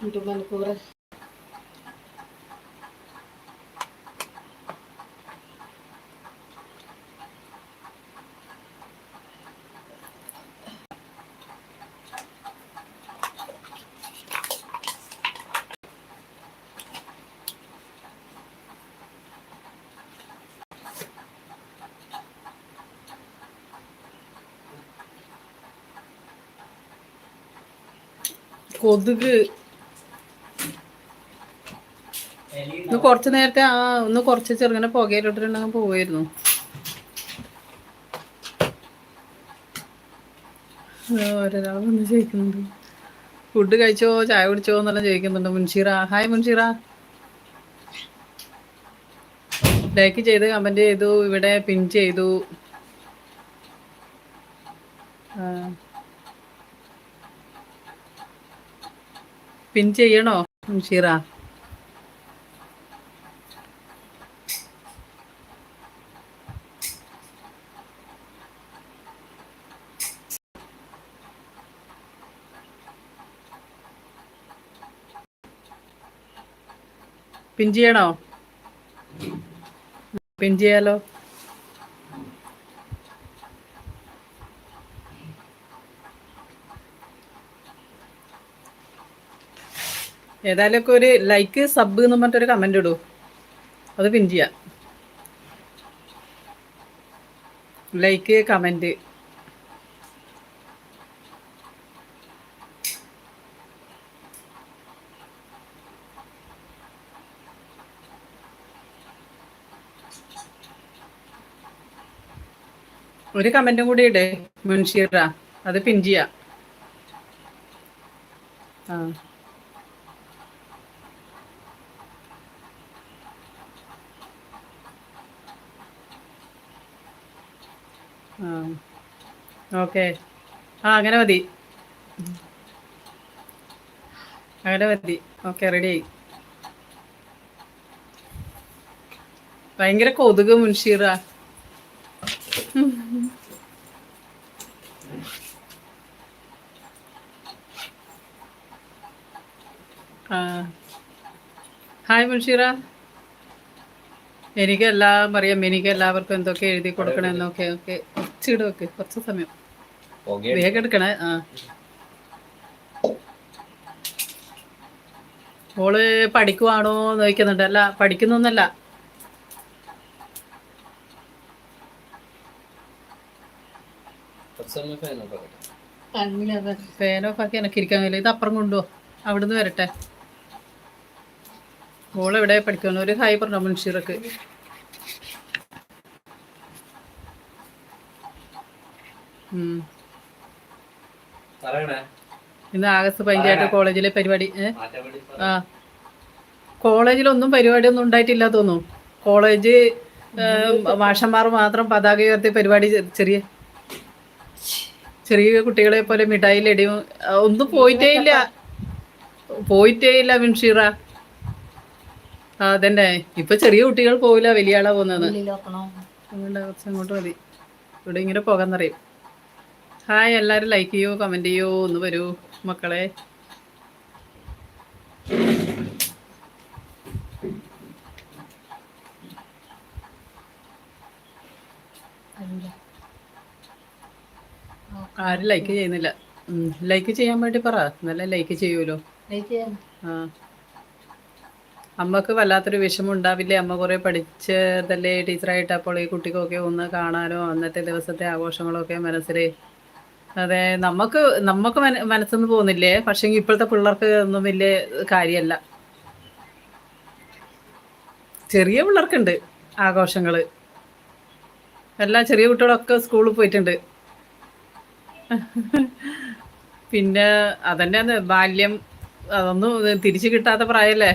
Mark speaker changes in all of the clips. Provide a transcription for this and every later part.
Speaker 1: ഒരു മണിക്കൂർ കൊതുക് കുറച്ച് നേരത്തെ ആ ഒന്ന് കുറച്ച് ചെറുങ്ങനെ പുകയിലോട്ടിട്ട് പോവായിരുന്നു. ഒരാൾ വന്ന് ചോദിക്കുന്നുണ്ട്. ഫുഡ് കഴിച്ചോ? ചായ കുടിച്ചോ? എന്നെല്ലാം ചോദിക്കുന്നുണ്ട്. മുൻഷീറ. ഹായ് മുൻഷീറ. ലൈക്ക് ചെയ്ത് കമന്റ് ചെയ്തു ഇവിടെ പിൻ ചെയ്തു. പിൻ ചെയ്യണോ മുൻഷീറ? പിൻ ചെയ്യണോ? പിൻ ഒക്കെ ഒരു ലൈക്ക് സബ് എന്ന് പറഞ്ഞിട്ടൊരു കമന്റ് ഇടൂ. അത് പിൻ ചെയ്യാം. ലൈക്ക് കമന്റ് ഒരു കമന്റും കൂടി ഇട് മുൻഷീറ. അത് ആ. ഓക്കെ. ആ അങ്ങനെ മതി. അങ്ങനെ മതി. ഓക്കെ റെഡി ആയി. ഭയങ്കര കൊതുക് മുൻഷീറ ആ ഹായ് മുൻഷീറ. എനിക്ക് എല്ലാം അറിയാം. എനിക്ക് എല്ലാവർക്കും എന്തൊക്കെ എഴുതി കൊടുക്കണമെന്നൊക്കെ ഓക്കെ കുറച്ച് വെക്ക്. കുറച്ച് സമയം. വേഗം എടുക്കണേ. ആ. ഓൾ പഠിക്കുവാണോ എന്ന് ചോദിക്കുന്നുണ്ട്. അല്ല പഠിക്കുന്നൊന്നല്ല. ഫാൻ ഓഫ് ആക്കി എനക്ക് ഇരിക്കാൻ കഴിയില്ല. ഇത് അപ്പുറം കൊണ്ടുപോ. അവിടുന്ന് വരട്ടെ. ഓൾ എവിടെ പഠിക്കുന്നു ഒരു ഹായ് പറഞ്ഞു മുൻഷീറക്ക്. ഇന്ന് ആഗസ്റ്റ് പതിനഞ്ചായിട്ട് കോളേജിലെ പരിപാടി ആ. കോളേജിലൊന്നും പരിപാടി ഒന്നും ഉണ്ടായിട്ടില്ല തോന്നുന്നു. കോളേജ് മാഷന്മാർ മാത്രം പതാക ഉയർത്തിയ പരിപാടി ചെറിയ ചെറിയ കുട്ടികളെ പോലെ മിഠായിലടിയും ഒന്നും പോയിട്ടേ ഇല്ല. പോയിട്ടേ ഇല്ല മിൻഷീറ. അതന്നെ. ഇപ്പൊ ചെറിയ കുട്ടികൾ പോവില്ല വലിയ ആളാ പോകുന്നത്. അതുകൊണ്ട് കുറച്ച് അങ്ങോട്ട് മതി. ഇവിടെ ഇങ്ങനെ പോകാന്നറിയും. ഹായ് എല്ലാരും ലൈക്ക് ചെയ്യോ കമന്റ് ചെയ്യോ ഒന്ന് വരൂ മക്കളെ. ആരും ലൈക്ക് ചെയ്യുന്നില്ല. ലൈക്ക് ചെയ്യാൻ വേണ്ടി പറ. നല്ല ലൈക്ക് ചെയ്യൂലോ ആ. അമ്മയ്ക്ക് വല്ലാത്തൊരു വിഷമം ഉണ്ടാവില്ലേ അമ്മ കുറെ പഠിച്ചതല്ലേ ടീച്ചറായിട്ട്? അപ്പോൾ ഈ കുട്ടിക്കൊക്കെ ഒന്ന് കാണാനോ അന്നത്തെ ദിവസത്തെ ആഘോഷങ്ങളൊക്കെ മനസ്സിൽ അതെ നമുക്ക് നമുക്ക് മനസ്സൊന്നും പോകുന്നില്ലേ? പക്ഷേ ഇപ്പോഴത്തെ പിള്ളേർക്ക് ഒന്നും വലിയ കാര്യമല്ല ചെറിയ പിള്ളേർക്കുണ്ട് ആഘോഷങ്ങൾ എല്ലാ ചെറിയ കുട്ടികളൊക്കെ സ്കൂളിൽ പോയിട്ടുണ്ട്. പിന്നെ അതന്നെ ബാല്യം. അതൊന്നും തിരിച്ചു കിട്ടാത്ത പ്രായമല്ലേ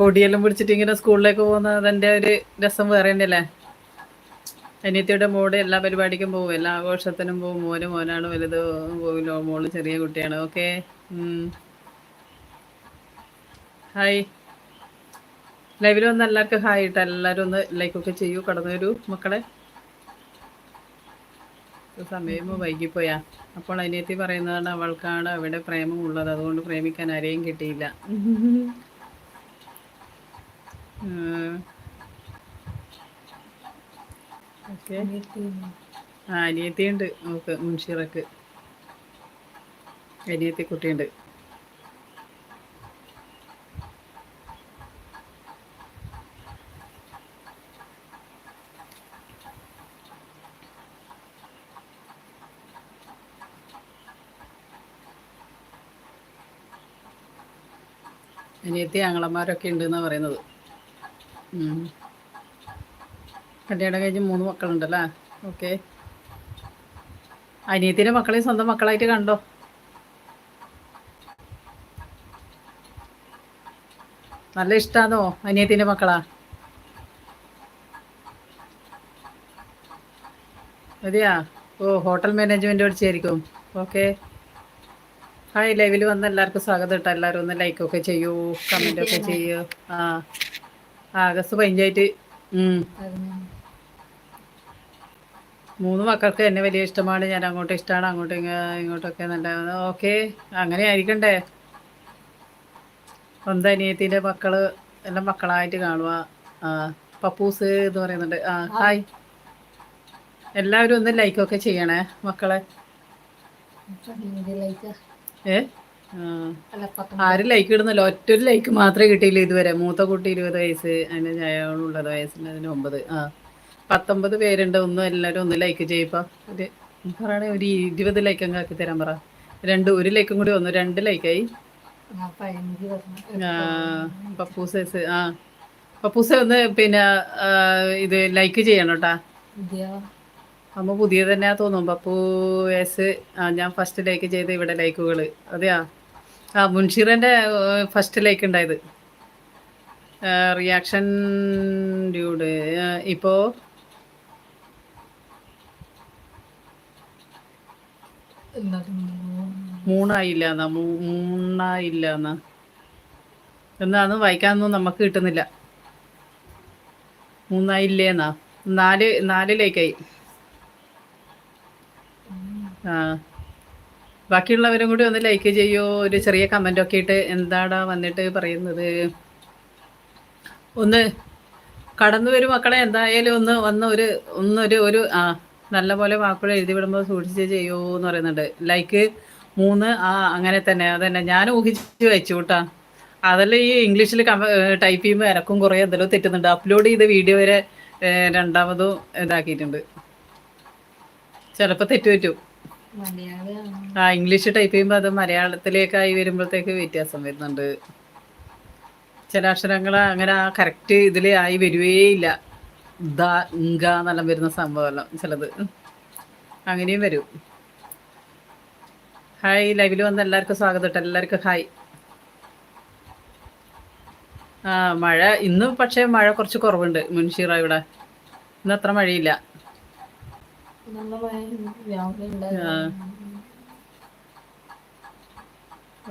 Speaker 1: കൊടിയെല്ലാം പിടിച്ചിട്ട് ഇങ്ങനെ സ്കൂളിലേക്ക് പോകുന്ന അതിന്റെ ഒരു രസം വേറെ തന്നെയല്ലേ? അനിയത്തിയുടെ മോട് എല്ലാ പരിപാടിക്കും പോകും എല്ലാ ആഘോഷത്തിനും പോകും മോന് മോനാണ് വലുത് പോകില്ലോ മോൾ ചെറിയ കുട്ടിയാണ്. ഓക്കെ ഹായ് ലൈവിൽ വന്ന് എല്ലാവർക്കും ഹായ് ഇട്ട് എല്ലാവരും ഒന്ന് ലൈക്കൊക്കെ ചെയ്യൂ കടന്നു വരൂ മക്കളെ. സമയം വൈകിപ്പോയാ. അപ്പോൾ അനിയത്തി പറയുന്നതാണ് അവൾക്കാണ് അവിടെ പ്രേമമുള്ളത് അതുകൊണ്ട് പ്രേമിക്കാൻ ആരെയും കിട്ടിയില്ല. ആ അനിയത്തിയുണ്ട്. നമുക്ക് മുൻഷിറക്ക്. അനിയത്തി കുട്ടിയുണ്ട് അനിയത്തി ആങ്ങളമാരൊക്കെ ഉണ്ടെന്നാണ് പറയുന്നത്. കല്യാണം കഴിഞ്ഞ് മൂന്ന് മക്കളുണ്ടല്ലേ? ഓക്കെ അനിയത്തിന്റെ മക്കളെ സ്വന്തം മക്കളായിട്ട് കണ്ടോ? നല്ല ഇഷ്ടാന്നോ അനിയത്തിന്റെ മക്കളാ? അതെയാ? ഓ ഹോട്ടൽ മാനേജ്മെന്റ് പഠിച്ചായിരിക്കും ഓക്കെ ഹായ് ലൈവിൽ വന്ന എല്ലാവർക്കും സ്വാഗതം കേട്ടോ. എല്ലാവരും ഒന്ന് ലൈക്കൊക്കെ ചെയ്യൂ കമന്റൊക്കെ ചെയ്യൂ. ആ. ആഗസ്റ്റ് പതിനഞ്ചായിട്ട് മൂന്ന് മക്കൾക്ക് എന്നെ വലിയ ഇഷ്ടമാണ്. ഞാൻ അങ്ങോട്ട് ഇഷ്ടമാണ് അങ്ങോട്ട് ഇങ്ങ- ഇങ്ങോട്ടൊക്കെ നല്ല ഓക്കെ. അങ്ങനെ ആയിരിക്കണ്ടേ? സ്വന്തം അനിയത്തിന്റെ മക്കൾ എല്ലാം മക്കളായിട്ട് കാണുക. പപ്പൂസ് എന്ന് പറയുന്നുണ്ട്. ആ ഹായ്. എല്ലാവരും ഒന്ന് ലൈക്കൊക്കെ ചെയ്യണേ മക്കളെ. ഏ? ആരും ലൈക്ക് ഇടുന്നല്ലോ. ഒറ്റൊരു ലൈക്ക് മാത്രമേ കിട്ടിയില്ല ഇതുവരെ. മൂത്ത കുട്ടി ഇരുപത് വയസ്സ് അതിന് ചായകളുള്ളത് വയസ്സിന് അതിന് ഒമ്പത്. ആ. പത്തൊമ്പത് പേരുണ്ട്. ഒന്നും എല്ലാവരും ഒന്ന് ലൈക്ക് ചെയ്യപ്പോ ഒരു പറയണേ ഒരു ഇരുപത് ലൈക്ക് അങ്ങ് ആക്കി തരാൻ പറ. രണ്ട് ഒരു ലൈക്കും കൂടി വന്നു. രണ്ട് ലൈക്കായി പപ്പൂസേസ് ആ. പപ്പൂസ ഒന്ന് പിന്നെ ഇത് ലൈക്ക് ചെയ്യണം കേട്ടാ. അമ്മ പുതിയ തന്നെയാ തോന്നും പപ്പൂ എസ് ആ ഞാൻ ഫസ്റ്റ് ലൈക്ക് ചെയ്ത് ഇവിടെ ലൈക്കുകൾ അതെയാ? ആ മുൻഷീറിന്റെ ഫസ്റ്റ് ലൈക്ക് ഉണ്ടായത്. റിയാക്ഷൻ ഡ്യൂഡ് ഇപ്പോൾ മൂണായില്ല എന്നാ മൂണായില്ല എന്നാ എന്നാന്ന് വായിക്കാനൊന്നും നമുക്ക് കിട്ടുന്നില്ല. മൂന്നായില്ലേന്നാ. നാല് നാലിലേക്കായി. ആ. ബാക്കിയുള്ളവരും കൂടി ഒന്ന് ലൈക്ക് ചെയ്യോ? ഒരു ചെറിയ കമന്റ് ഒക്കെ ഇട്ട് എന്താടാ വന്നിട്ട് പറയുന്നത്? ഒന്ന് കടന്നു വരും മക്കളെ. എന്തായാലും ഒന്ന് വന്ന ഒരു ഒന്നൊരു ഒരു ആ നല്ല പോലെ വാക്കുകൾ എഴുതി വിടുമ്പോൾ സൂക്ഷിച്ച് ചെയ്യോ എന്ന് പറയുന്നുണ്ട്. ലൈക്ക് മൂന്ന് ആ അങ്ങനെ തന്നെ. അതന്നെ. ഞാൻ ഊഹിച്ച് വെച്ചു കേട്ടാ അതല്ല ഈ ഇംഗ്ലീഷിൽ ടൈപ്പ് ചെയ്യുമ്പോൾ എനക്കും കുറേ എന്തെല്ലോ തെറ്റുന്നുണ്ട്. അപ്ലോഡ് ചെയ്ത വീഡിയോ വരെ രണ്ടാമതും ഇതാക്കിയിട്ടുണ്ട്. ചിലപ്പോൾ തെറ്റു പറ്റും. ആ ഇംഗ്ലീഷ് ടൈപ്പ് ചെയ്യുമ്പോൾ അത് മലയാളത്തിലേക്കായി വരുമ്പോഴത്തേക്ക് വ്യത്യാസം വരുന്നുണ്ട്. ചില അക്ഷരങ്ങൾ അങ്ങനെ ആ കറക്റ്റ് ഇതിൽ ആയി വരുവേയില്ല ദ എന്നെല്ലാം വരുന്ന സംഭവമെല്ലാം ചിലത്. അങ്ങനെയും വരും. ഹായ് ലൈവിൽ വന്ന എല്ലാവർക്കും സ്വാഗതം കേട്ടോ. എല്ലാവർക്കും ഹായ്. ആ മഴ ഇന്ന് പക്ഷേ മഴ കുറച്ച് കുറവുണ്ട് മുൻഷീറ ഇവിടെ. ഇന്ന് അത്ര മഴയില്ല.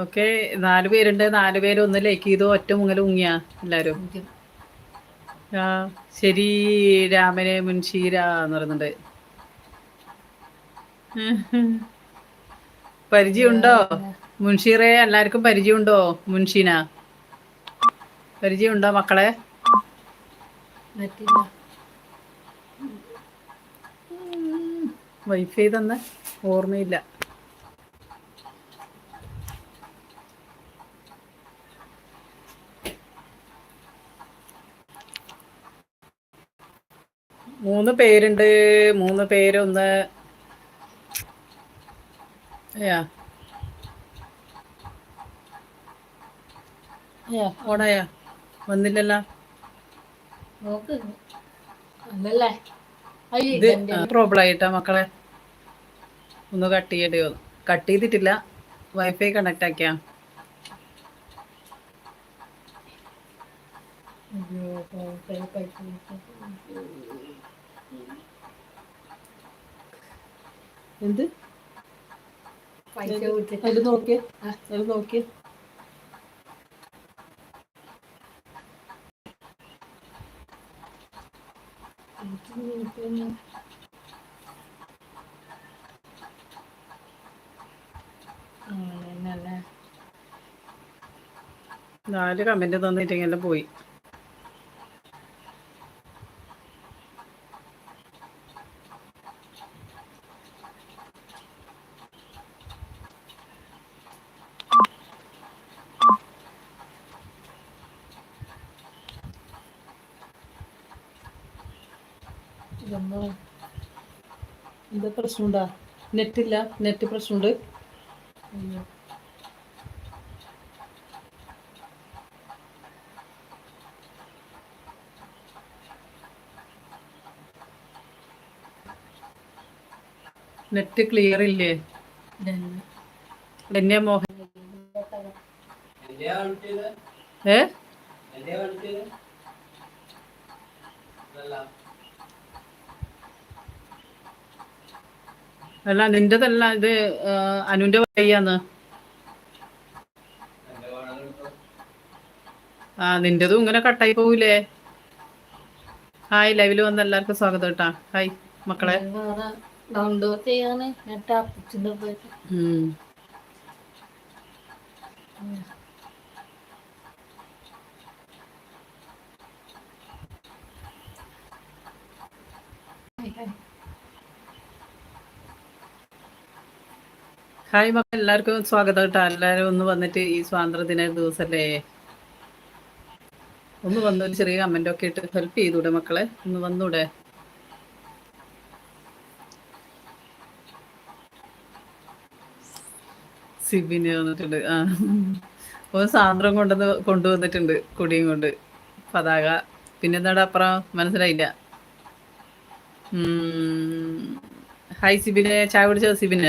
Speaker 1: ഓക്കെ നാല് പേരുണ്ട്. നാല് പേര് ഒന്ന് ലൈക്ക് ചെയ്തു. ഒറ്റ മുങ്ങൽ മുങ്ങിയ എല്ലാരും. ആ ശരി രാമനെ മുൻഷീര എന്ന് പറയുന്നുണ്ട്. പരിചയമുണ്ടോ? മുൻഷീറെ എല്ലാവർക്കും പരിചയമുണ്ടോ? മുൻഷീന. പരിചയമുണ്ടോ മക്കളെ? വൈഫൈ തന്നെ ഓർമ്മയില്ല. മൂന്ന് പേരുണ്ട്. മൂന്ന് പേരൊന്ന് അയ്യാ അയ്യാ ഓണായാ വന്നില്ലല്ലോ. ഇത് പ്രോബ്ലം ആയിട്ടാ മക്കളെ. ഒന്ന് കട്ട് ചെയ്യേണ്ടി വന്നു. കട്ട് ചെയ്തിട്ടില്ല. വൈഫൈ കണക്ട് ആക്കിയാ. എന്ത്? നോക്കിയേ അതിൽ നോക്കിയേ നാല് കമന്റ് തന്നിട്ടെങ്കിലും പോയി. ഇതെന്താ? എന്താ പ്രശ്നമുണ്ടാ? നെറ്റില്ല നെറ്റ് പ്രശ്നമുണ്ട്. നെറ്റ് ക്ലിയർ ഇല്ലേ? എന്നെ മോഹൻ. ഏ? അല്ല നിന്റെതല്ല ഇത് അനുവിന്റെ വഴിയാന്ന് ആ നിന്റെതും ഇങ്ങനെ കട്ടായി പോവില്ലേ ഹായ് ലൈവിൽ വന്ന എല്ലാവർക്കും സ്വാഗതം കേട്ടാ ഹായ് മക്കളെ.
Speaker 2: ഡൗൺലോഡ് ചെയ്യാന് നെറ്റ് ആപ്പിച്ചിട്ട് പോയിട്ട്.
Speaker 1: ഹായ് മക്കൾ എല്ലാവർക്കും സ്വാഗതം കേട്ടോ. എല്ലാവരും ഒന്ന് വന്നിട്ട് ഈ സ്വാതന്ത്ര്യദിന ദിവസല്ലേ? ഒന്ന് വന്നൊരു ചെറിയ കമന്റ് ഒക്കെ ഇട്ട് ഹെൽപ്പ് ചെയ്തൂടെ മക്കളെ? ഒന്ന് വന്നൂടെ? സിബിന് വന്നിട്ടുണ്ട്. ആ. ഒരു സാന്ദ്രം കൊണ്ടുവന്ന് കൊണ്ടുവന്നിട്ടുണ്ട് കൊടിയും കൊണ്ട്. പതാക. പിന്നെന്താടാ അപ്പുറം? മനസ്സിലായില്ല. ഹായ് സിബിനെ. ചായ കുടിച്ചോ സിബിനെ?